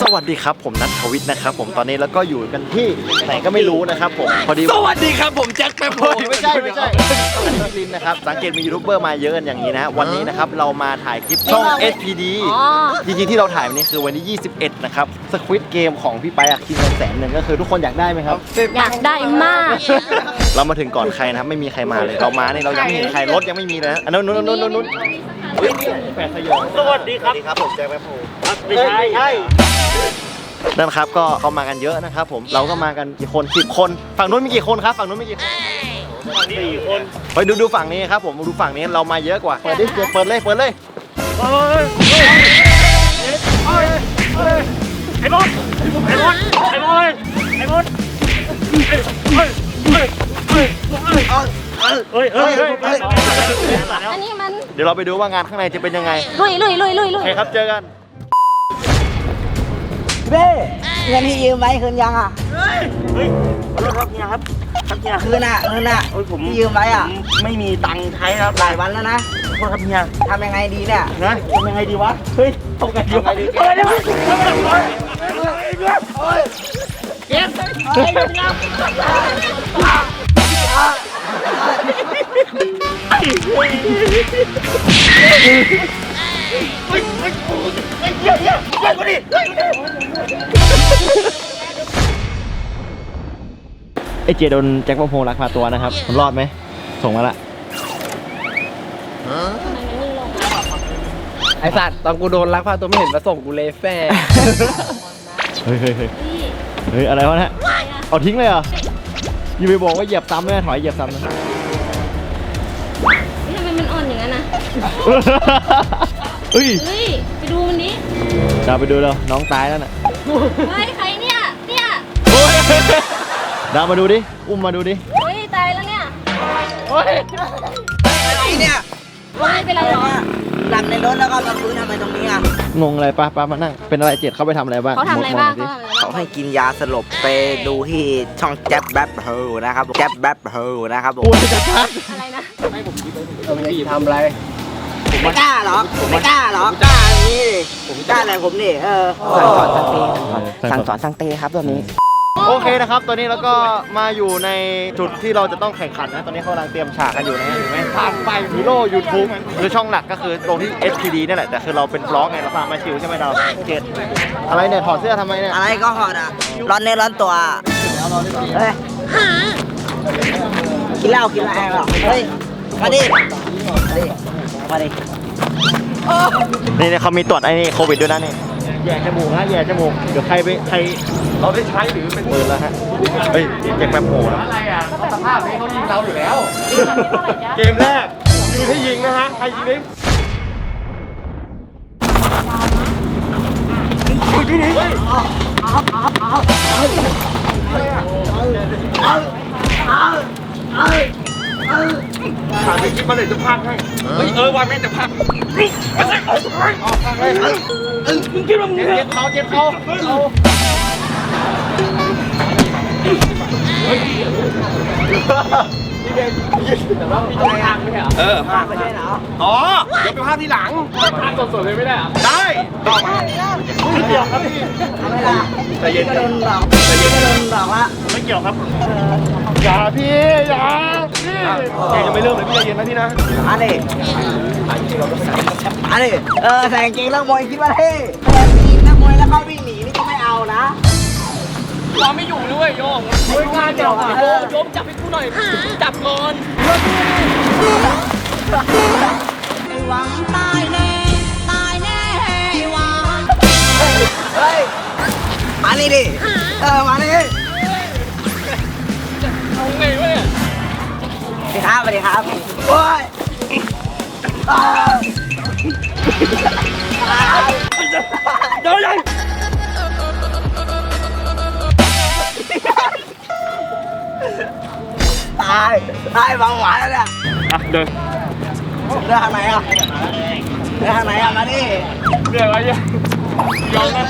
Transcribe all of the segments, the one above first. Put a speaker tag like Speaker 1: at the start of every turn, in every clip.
Speaker 1: สวัสดีครับผมนัททวิทย์นะครับผมตอนนี้แล้วก็อยู่กันที่ไหนก็ไม่รู้นะครับผมพอดี
Speaker 2: สวัสดีครับผมแจ็คแป๊บโฮ
Speaker 1: เฮ้ยไม่ใช่ไม่ใช่ที่ลินนะครับสังเกตมียูทูบเบอร์มาเยอะกันอย่างนี้นะฮะวันนี้นะครับเรามาถ่ายคลิปช่อง SPD
Speaker 3: อ๋อ
Speaker 1: จริงๆที่เราถ่ายวันนี้คือวันที่ 21 นะครับสควิตเกมของพี่ไปอะคิดเงินแสนหนึ่งก็คือทุกคนอยากได้ไหมครับ
Speaker 3: อยากได้มาก
Speaker 1: เรามาถึงก่อนใครนะครับไม่มีใครมาเลยเรามาเนี่ยเรายังไม่เห็นใครรถยังไม่มีเลยนะอันนู้นนู้นนู้นนู้นนู้น แปดสยอง
Speaker 2: สวัสดีครับ
Speaker 1: ครับผมแจ็คแป๊บโฮ
Speaker 2: ไม่ใช่ใช่
Speaker 1: นั่นครับก็เขามากันเยอะนะครับผมเราก็มากันกี่คนสิบคน ฝั่งนู้นมีกี่คนครับ ฝั่งนู้นมีกี่คน
Speaker 2: สี่คน
Speaker 1: ไปดูดูฝั่งนี้ครับผมดูฝั่งนี้เรามาเยอะกว่าเปิดดิเปิดเลยเปิดเลย
Speaker 2: เฮ้ยเฮ้ยเฮ้ยไอ้บอลไอ้บอลไอ้บอลไอ้บอล เฮ้ยเฮ้ย
Speaker 3: อันนี้มัน
Speaker 1: เดี๋ยวเราไปดูว่างานข้างในจะเป็นยังไง
Speaker 3: ลุยลุยลุยลุยลุ
Speaker 1: ยเคครับเจอกัน
Speaker 4: เบ้เงินที่ยืมไว้คืนยังอะ
Speaker 2: เฮ้ยขอโทษครับเฮียครับครับเฮีย
Speaker 4: คืนอะคืนอะ
Speaker 2: โอ้ยผม
Speaker 4: ยืมไว้อะ
Speaker 2: ไม่มีตังค์ใช้ครับ
Speaker 4: หลายวันแล้วนะ
Speaker 2: ขอโทษครับเฮีย
Speaker 4: ทำยังไงดีเนี่ย
Speaker 2: นะทำยังไงดีวะเฮ้ยทำยังไงดีวะเฮ้ยเดี๋ยวทำยังไงดีวะเฮ้ยเก็บเฮ้ยเก็บ
Speaker 1: ไอเจโดนแจ็คพงโฮลักพาตัวนะครับมันรอดไหม ส่งมาละ
Speaker 5: ไอสัตว์ตอนกูโดนลักพาตัวไม่เห็นมาส่งกูเลยแฟร์
Speaker 1: เฮ้ยเฮ้ยเฮ้ยเฮ้ยอะไรวะเนี่ยเอาทิ้งเลยเหรอ อย่าไปบอกว่าเหยียบซ้ำนะถอยเหยียบซ้ำนะ
Speaker 3: ทำไมมันอ่อนอย่างนั้นนะ
Speaker 1: เฮ้ย
Speaker 3: เฮ้ย ไปดูมันดิ
Speaker 1: ดาวไปดูแล้วน้องตายแล้วน่ะ
Speaker 3: เฮ้ยใครเนี่ย เนี่ย
Speaker 1: ดาวมาดูดิ อุ้มมาดูดิ
Speaker 3: เฮ้ย ตายแล้วเนี่ย
Speaker 4: นี่เนี่ย
Speaker 3: ไม่เป็นไรหรอ
Speaker 4: หลับในรถแล้วก็มาฟื้นทำไมตรงนี้อะ
Speaker 1: งงอะไรปะปะมานั่งเป็นอะไรเจ็ดเข้าไปทำอะไรบ้าง
Speaker 3: เขาทำอะไร
Speaker 1: ม
Speaker 3: บ้าง
Speaker 1: หน่อย
Speaker 3: เขา
Speaker 1: สิ
Speaker 3: ทำอะไรบ้าง
Speaker 4: เขาให้กินยาสลบไปดูที่ช่องแจ๊บแบ๊บเฮลนะครับแจ๊บแบ๊บเฮลนะครับผม
Speaker 1: พูดให้ชัด
Speaker 3: อะไรนะ
Speaker 5: ทำอะไร
Speaker 4: ผมไม่กล้าหรอกผมไม่กล้าหรอกกล้าอย่างนี้ดิผมกล้าอะไรผมนี่เออสั่งสอนสั่งเตะครับตัวนี้
Speaker 1: โอเคนะครับ ตอนนี้เราก็มาอยู่ในจุดที่เราจะต้องแข่งขันนะ ตอนนี้เขากำลังเตรียมฉากกันอยู่นะฮะเห็นไหมทางไปฮีโร่ยูทูบคือช่องหลักก็คือลงที่ SPD นี่แหละ แต่คือเราเป็นบล็อกไง เราพามาชิวใช่ไหมเราเจ็ดอะไรเนี่ย ถอดเสื้อทำไมเนี่ย
Speaker 4: อะไรก็หอดอะ ร้อนเนื้อร้อนตัวเฮ้ยกินเหล้ากินอะไรหรอเฮ้ย มาดิ มาดิ มาดิ
Speaker 1: นี่เนี่ยเขามีตรวจไอ้นี่โควิดด้วยนะนี่ แย่จมูกนะแย่จมูก เดี๋ยวใครไปใคร
Speaker 2: เราได้ใช้หรือเป็น
Speaker 1: มือแล้วฮะ เฮ้ยแจ็คแป๊บโผล่แล้ว
Speaker 5: อะไรอะเขาสภาพนี้เขายิงเราอยู่แล้ว
Speaker 2: เกมแรกยิงให้ยิงนะฮะ ใครยิงได้ ถามไปคิดมาเลยจะพักให้ เฮ้ยเออวันแม่จะพักไม่ใช่เอาไปออกทางเลยมึงคิดว่ามึง
Speaker 1: เจ็บเขาเจ็บเขาเอา
Speaker 2: เออภาคไม่ใช่เหรอ อ๋อ เดี๋ยวไปภาคที่หลังภาคสดๆเลยไม่ได้อะได้ต่อมาไม่เกี่ยวครับพี่
Speaker 4: ทำไมล่ะ
Speaker 2: ใจเย็น
Speaker 4: ก็โดนหลอกก็โดนหลอกละ
Speaker 2: ไม่เกี่ยวครับ อย่าพี่อย่า แกยังไม่เริ่มเลยพี่ใจเย็นนะพี่นะ
Speaker 4: มาดิมาดิเออใส่กางเกงนักมวยคิดว่าเท่แต่ทีมนักมวยแล้วก็วิ่งหนีนี่ก็ไม่เอานะ
Speaker 5: เราไม่อยู่ด้วยโยงไม่กล้าจับอะโยงโยมจับให้กูหน่อย จับก่อน
Speaker 4: หวังตายแน่ตายแน่หวังเฮ้ยมานี่ดิเออมานี่ ครับสวัสดีครับโอ้ยอ้าว
Speaker 2: เดี๋ยวยัง
Speaker 4: ตายตายบางหวานแล้วเนี่ย
Speaker 2: อะเดิน
Speaker 4: เดินทางไหนอะเดินทางไหนอะมาดิ
Speaker 2: เรื่องอะไรเนี่ยยอมนะ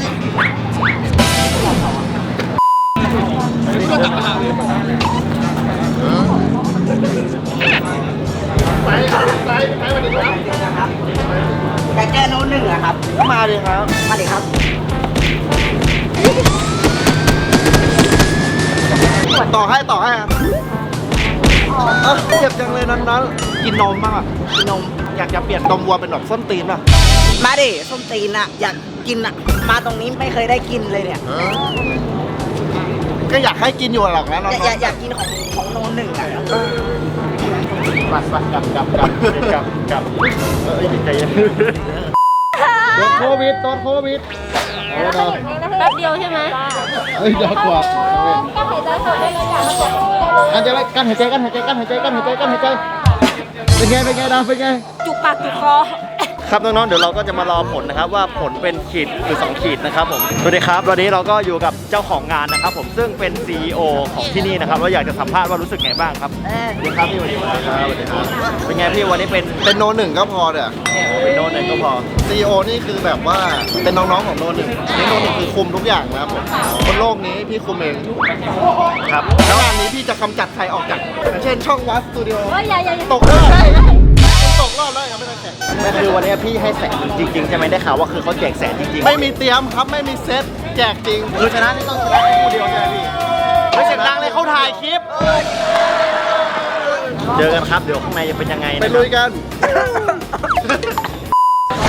Speaker 2: ไปไปไป
Speaker 4: วันนี้ครับแกแก้โน้ตหนึ่งอะครับ
Speaker 1: มาดิครับ
Speaker 4: มาดิครับ
Speaker 1: ต่อให้ต่อให้ครับเออเจ็บจังเลยนั้นนั้นกินนมบ้างอะกินนมอยากจะเปลี่ยนนมวัวเป็นแบบส้มตีนป่ะ
Speaker 4: มาดิส้มตีนอะอยากกินอะมาตรงนี้ไม่เคยได้กินเลยเนี่ย
Speaker 1: ก็อยากให้กินอยู่หรอกนะน้อง
Speaker 4: อยากอยากกินของของโนนหนึ่งอะ
Speaker 1: ปัดปัดกลับกลับกลับกลับกลับเออใจเย็นโดนโควิดโดนโควิดเอาละ
Speaker 3: แป๊บเดียวใช่ไหม
Speaker 1: เฮ้ยเดี๋ยวกว่า
Speaker 3: ก็หายใจเข้าได้เลยอย่างละสอง
Speaker 1: กันจกันหายใจกันหายใจกันหายใจกันหายใจกันหายใจเป็นไงเป็นไงดาวเป็นไง
Speaker 3: จุกปากจุกคอ
Speaker 1: ครับน้องๆเดี๋ยวเราก็จะมารอผลนะครับว่าผลเป็นขีดหรือ2ขีดนะครับผมสวัสดีครับวันนี้เราก็อยู่กับเจ้าของงานนะครับ ผมซึ่งเป็น CEO ของที่นี่นะครับเราอยากจะสัมภาษณ์ว่ารู้สึกไงบ้างครับสวัสดีครับพี่สวัสดีครับสวัสดีครับเป็นไงพี่วันนี้เป็น
Speaker 6: เป็นโนหนึ่งก็พอเด้อ
Speaker 1: เป็นโน้ตหนึ่งก็พอ
Speaker 6: ซีโอนี่คือแบบว่าเป็นน้องๆของโนหนึ่งนี่โนหนึ่งคือคุมทุกอย่างนะครับผมบนโลกนี้พี่คุมเอง
Speaker 1: ครับ
Speaker 6: แล้วงานนี้พี่จะกำจัดใครออกจากอย่างเช่นช่องวัดสตูดิโอ
Speaker 3: เฮ้ยอย่าอย่าอย่า
Speaker 6: ตกรอบได้ตก รอบแล้วยังไม่ได้แข่ง
Speaker 1: นั่นคือวันนี้พี่ให้แสนจริงๆใช่ไหมได้ข่าวว่าคือเขาแจกแสนจริงๆ
Speaker 6: ไม่มีเตรียมครับไม่มีเซตแจกจริง
Speaker 1: คือชนะนี่ต้องชนะแค่คู่เดียวใช่ไหมพี่ไม่เสียงดังเลยเขาถ่ายคลิปเจอกันครับเดี๋ยวข้างในจะเป็นยังไง
Speaker 6: ไป
Speaker 1: นะค
Speaker 6: ลุ
Speaker 1: รับ
Speaker 6: ยกัน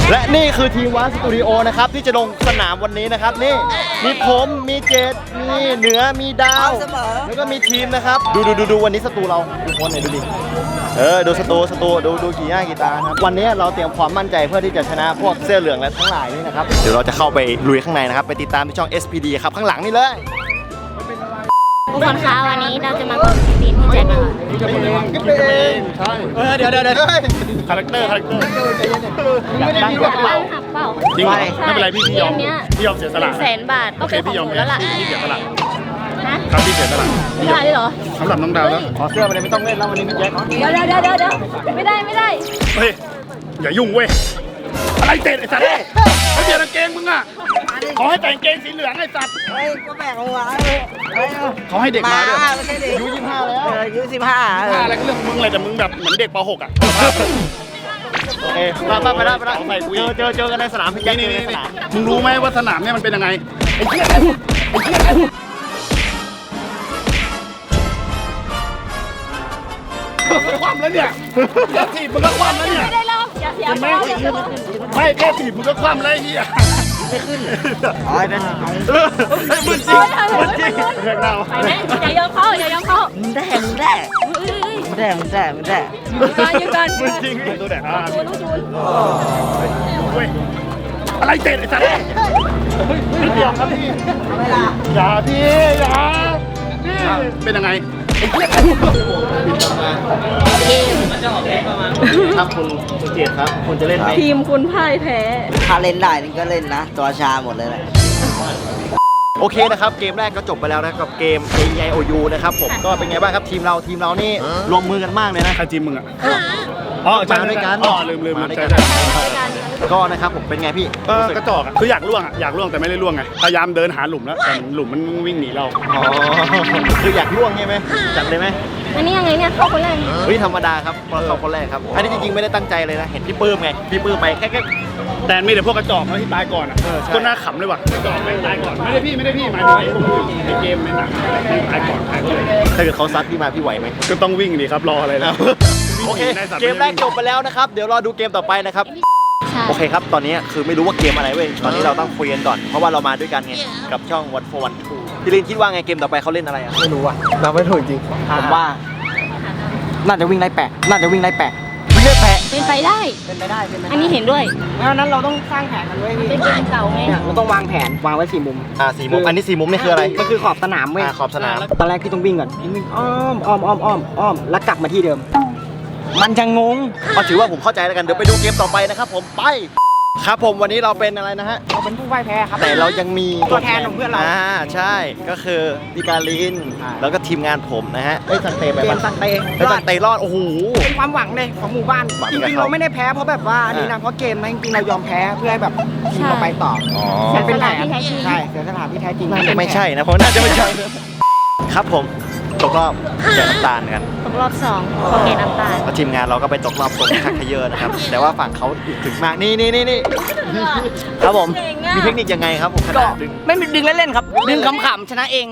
Speaker 1: และนี่คือทีมวัดสตูดิโอนะครับที่จะลงสนามวันนี้นะครับ นี่มีผมมีเจดมีเหนือมีดาว
Speaker 4: เสมอ
Speaker 1: แล้วก็มีทีมนะครับ ดูดูดูดูวันนี้สตูเราดูคนไหนอยดูดิเออดูสตูสตูดูดูกี่หน้ากี่ตาครับวันนี้เราเตรียมความมั่นใจเพื่อที่จะชนะพวกเสื้อเหลืองและทั้งหลายนี่นะครับเดี๋ยวเราจะเข้าไปลุยข้างในนะครับ ไปติดตามที่ช่อง SPD ครับข้างหลังนี่เลย
Speaker 3: ทุกคนคะวันนี้เราจะมากดตีนพี่แจ็คกัน
Speaker 6: ก็เป็นเองใช่
Speaker 1: เออเดี๋ยวเดี๋ยวเดี๋ยว
Speaker 2: คาแรคเตอร์คาแรคเตอร์
Speaker 1: อยากดังอยาก
Speaker 3: เป
Speaker 1: เป่า
Speaker 3: หักเปล่า
Speaker 2: จริงเหรอไม่เป็นไรพี่พี่ยอมพี่ยอมเสียสละ
Speaker 3: แสนบาทก็เป็น
Speaker 2: พี่ยอม
Speaker 3: นูแล้วล่ะ
Speaker 2: พี่เสียสละ
Speaker 3: ครับ
Speaker 2: พี่เสียสละ
Speaker 3: ไม่ได้เหรอ
Speaker 2: สำหรับน้องดาวแล้ว
Speaker 1: ขอเสื้อไปเลยไม่ต้องเล่นแล้ววันนี้พี่แจ็ค
Speaker 3: เดี๋ยวเดี๋ยวเดี๋ยวเดี๋ยวเดี๋ยวไม่ได้ไม่ได้
Speaker 2: เฮ้ยอย่ายุ่งเว้ยอะไรเตะไอ้สัตว์เขาเปลี่ยนกางเกงมึงอะ ขอให้แต่งกางเกงสีเหลืองไอ้สัตว์
Speaker 4: เฮ้ยก็แบกเอาไว้เฮ้ย
Speaker 2: เขาให้เด็ก
Speaker 4: มา
Speaker 2: มาด้วย
Speaker 4: ไม่ใช่เด็ก
Speaker 6: อายุยี่ห้าแล้ว
Speaker 4: เอออายุสิบห้าเอ
Speaker 2: ถ้า
Speaker 4: อ
Speaker 2: อะไรก็เรื่องของมึงเลยแต่มึงแบบเหมือนเด็กป .6 อะ
Speaker 1: โอเคไปไปไปได้ไปได้เจอเจอเจอกันในสนามพี่แจ็ค
Speaker 2: นี่
Speaker 1: เจ
Speaker 2: นี่
Speaker 1: อใน
Speaker 2: นี่
Speaker 1: สนาม
Speaker 2: มึงรู้ไหมว่าสนามเนี่ยมันเป็นยังไง ไอ้เหี้ยไอ้เหี้ยคว่ำแล้วเนี่ยแค่ถีบมึงก็คว่ำแล้วเนี่ย
Speaker 3: ไม่ได้ลอกอย่าเสีย
Speaker 2: เห็นไหม
Speaker 3: บอลอย่าเสียบอล
Speaker 2: ไม่แค่ถีบมึงก็คว่ำแล้วไอ้เหี้ย
Speaker 1: เฮ้ยมึนจ
Speaker 3: เอ
Speaker 1: ริง
Speaker 3: อเธอ
Speaker 1: มึนจริง
Speaker 2: เรื่องเรา
Speaker 3: ไปไหมอย่ายอมเขาอย่ายอมเขา
Speaker 4: มึงได้มึงได้
Speaker 3: เฮ้ยเฮ้ย
Speaker 4: มึงได้มึงได้มึงได้
Speaker 3: เฮ้ยยืนกันยืนกัน
Speaker 1: จริง
Speaker 2: เป็นตัวแดกอะ
Speaker 3: จูนลูกจูน
Speaker 2: เว้ยอะไรเตะไอ้สัตว์ไม่เกี่ยวครับพี่
Speaker 4: เวลา
Speaker 2: อย่าพี่อย่าพี่เป็นยังไงไอ้เหี้ย
Speaker 3: เกม
Speaker 1: ครับคุณคุณเจตครับ คุณจะเล่นไหม
Speaker 3: ทีมคุณพ่ายแพ้
Speaker 4: ถ้าเล่นได้นี่ก็เล่นนะ ตัวชาหมดเลยแหละ
Speaker 1: โอเคนะครับ เกมแรกก็จบไปแล้วนะครับกับเกม A I O U นะครับผมก็เป็นไงบ้างครับทีมเราทีมเรานี่รวมมือกันมากเลยนะ
Speaker 2: ใครจีมมึงอะอ๋อ
Speaker 1: มาด้วยกัน
Speaker 2: อ๋อลืมลืม
Speaker 1: มาด้วย
Speaker 2: ใช่
Speaker 1: กัน
Speaker 2: ใช่
Speaker 1: ก็นะครับผมเป็นไงพี่
Speaker 2: ก็
Speaker 1: รู้สึก
Speaker 2: กระจอกอะคืออยากล่วงอะอยากล่วงแต่ไม่ได้ล่วงไงพยายามเดินหาหลุมแล้วแต่หลุมมันวิ่งหนีเรา
Speaker 1: อ๋อคืออยากล่วงใช่ไหมจัดเลยไหม
Speaker 3: อันนี้ยังไงเนี่ยเข้าคนแรก
Speaker 1: เฮ้ยธรรมดาครับเพราะเขาคนแรกครับ อันนี้จริงๆไม่ได้ตั้งใจเลยนะเห็นพี่ปื้มไงพี่ปื้มไปแค่แค่
Speaker 2: แต่มีแต่พวกกระจอกนะที่ตายก่อนอะ
Speaker 1: เออใช่
Speaker 2: ก็น่าขำเลยว่ะกระจอกแม่งตายก่อนไม่ได้พี่ไม่ได้พี่หมายถึงไอ้พวกในเกมในหนังที่ตายก่อนตายก่อน
Speaker 1: ถ้าเกิดเขาซัดพี่มาพี่ไหวไหม
Speaker 2: ก็ต้องวิ่งดิครับรออะไรแล้ว
Speaker 1: โอเค
Speaker 2: วิ่งหนีได้สัตว์
Speaker 1: เกมแรกจบไปแล้วนะครับ เดี๋ยวรอดูเกมต่อไปนะครับ
Speaker 3: ใช่
Speaker 1: โอเคครับ ตอนนี้คือไม่รู้ว่าเกมอะไรเว้ย ตอนนี้เราต้องคุยกันก่อน เพราะว่าเรามาด้วยกันไง กับช่องวันโฟวันทูพี่ลินคิดว่าไงเกมต่อไปเขาเล่นอะไรอะ
Speaker 6: ไม่รู้อะเราไม่ถูกจริง
Speaker 1: ผมว่า
Speaker 4: น่าจะวิ่งไล่แปะ น่าจะวิ่งไล่แปะ
Speaker 1: ไม่เลือกแพ้
Speaker 3: เป็นไปได้
Speaker 4: เป็นไปได้ เป็นไป
Speaker 3: อันนี้เห็นด้วย
Speaker 4: งั้นนั้นเราต้องสร้างแผนกันไว้พี่
Speaker 3: เป็นเกมเก่าไง
Speaker 4: เราต้องวางแผน วางไว้สี่มุม
Speaker 1: อ่าสี่มุม อันนี้สี่มุมนี่คืออะไร
Speaker 4: มันคือขอบสนามเว้ย
Speaker 1: อ่าขอบสนาม
Speaker 4: ตอนแรกพี่ต้องวิ่งก่อนพี่วิ่งอ้อมอ้อมอ้อมอ้อมอ้อมแล้วกลับมาที่เดิม มันจะงง
Speaker 1: ก็ถือว่าผมเข้าใจแล้วกันเดี๋ยวไปดูเกมต่อไปนะครับผมไป ครับผมวันนี้เราเป็นอะไรนะฮะ
Speaker 4: เราเป็นผู้พ่ายแพ้ครับ
Speaker 1: แต่เรายังมี
Speaker 4: ตัวแทนของเพื่อนเรา
Speaker 1: อ่าใช่ก็คือพี่การลินแล้วก็ทีมงานผมนะฮะเอ้ยสังเตไป
Speaker 4: เก
Speaker 1: ปะ
Speaker 4: มสังเต
Speaker 1: เอ้ยสังเตรอดโอ้โห
Speaker 4: เป็นความหวังเลยของหมู่บ้าน
Speaker 1: หวัง
Speaker 4: จ
Speaker 1: กับ
Speaker 4: ริงๆ
Speaker 1: เขา
Speaker 4: เราไม่ได้แพ้เพราะแบบว่าอันนี้นะเพราะเกมนะจริงๆเรายอมแพ้เพื่อให้แบบทีมเราไปต่อ
Speaker 1: อ๋อ
Speaker 4: มันเป็นแผน
Speaker 3: เสียสละที่แท้จริง
Speaker 4: ใช่เสียสละที่แท้จริง
Speaker 1: น่าจะไม่ใช่นะเพราะน่าจะไม่ใช่นะครับผม ตกรอบแจกน้ำตาลกัน
Speaker 3: ตกรอบสองโอเคน้ำตาล
Speaker 1: แล้วทีมงานเราก็ไปตกรอบตรงชักเขยอนะครับ แต่ว่าฝั่งเขาถึงมากนี่นี่นี่นี่ครับผมมีเทคนิคยังไงครับผมข
Speaker 5: ก็
Speaker 1: นาดดึง
Speaker 5: ไม่ดึงเล่นๆครับ ดึงขำๆชนะเอง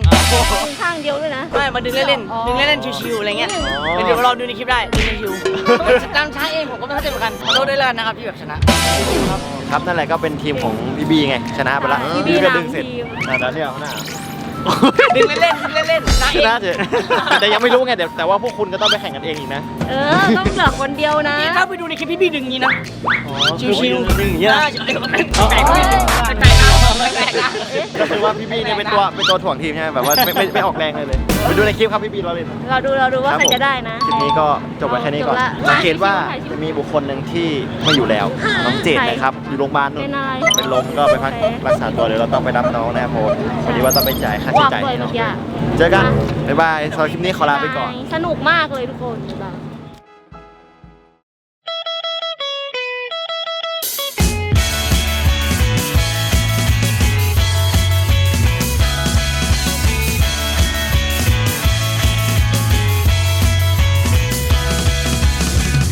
Speaker 3: ข้างเดียวด้วยนะ
Speaker 5: ไม่มาดึงเล่น
Speaker 3: อ๋อ
Speaker 5: ๆดึงเล่นๆ ชิวๆ อะไรเงี้ย
Speaker 1: อ๋อ
Speaker 5: เดี๋ยวเราดูในคลิปได้ ดึงชิวๆการช้าเองผมก็ไม่เข้าใจเหมือนกันขอโทษด้วยแล้วกันนะครับที่แบบชนะ ครับ
Speaker 1: ครับนั่นแหละก็เป็นทีมของพี่บีไงชนะไปละ
Speaker 3: พี่บี
Speaker 1: ก็ดึง
Speaker 3: นำ
Speaker 1: เสร็จ
Speaker 3: ทีม
Speaker 1: อะแล้วเนี่ยเอาหน้า
Speaker 5: ดึงเล่นๆดึงเล่นๆชนะ
Speaker 1: ช
Speaker 5: เอง
Speaker 1: นะเถอะแต่ยังไม่รู้ไงเดี๋ยวแต่ว่าพวกคุณก็ต้องไปแข่งกันเองอีกนะ
Speaker 3: เออ ต้องเหลือคนเดียวนะ
Speaker 5: นี่ถ้าไปดูในคลิปพี่พี่ดึงอย่างนี้นะ ชิวๆ
Speaker 1: ดึงอย่างเงี้ย
Speaker 5: ได้แปลกๆแปลกๆนะแปลกๆ นะ
Speaker 1: ก็คือว่าพี่บีเนี่ยเป็นตัวเป็นตัวถ่วงทีมใช่ไหมแบบว่าไม่ไม่ไม่ออกแรงเลยเลยไปดูในคลิปครับพี่บีเราเลย
Speaker 3: เราดูเราดูว่าใครจะได้นะ
Speaker 1: คลิปนี้ก็จบไว้แค่นี้ก่อน
Speaker 3: จบละ
Speaker 1: สังเกตว่าจะมีบุคคลหนึ่งที่ไม่อยู่แล้ว น้องเจดนะครับ อยู่โรงพยาบาลนู่
Speaker 3: เป็นนอะไร
Speaker 1: เป็นลมก็ไปพัก
Speaker 3: โอเค
Speaker 1: รักษาตัวเดี๋ยวเราต้องไปรับน้องนะครับผมวันนี้ว่าต้องไปจ่ายค่าใช้
Speaker 3: วอก
Speaker 1: จ่าย
Speaker 3: เลย
Speaker 1: ให้น้
Speaker 3: เมื่
Speaker 1: อ
Speaker 3: องกี้อะ
Speaker 1: เจอกัน บ๊ายบายสำหรับคลิปนี้ขอลาไปก่อน
Speaker 3: สนุกมากเลยทุกคนบ๊ายบาย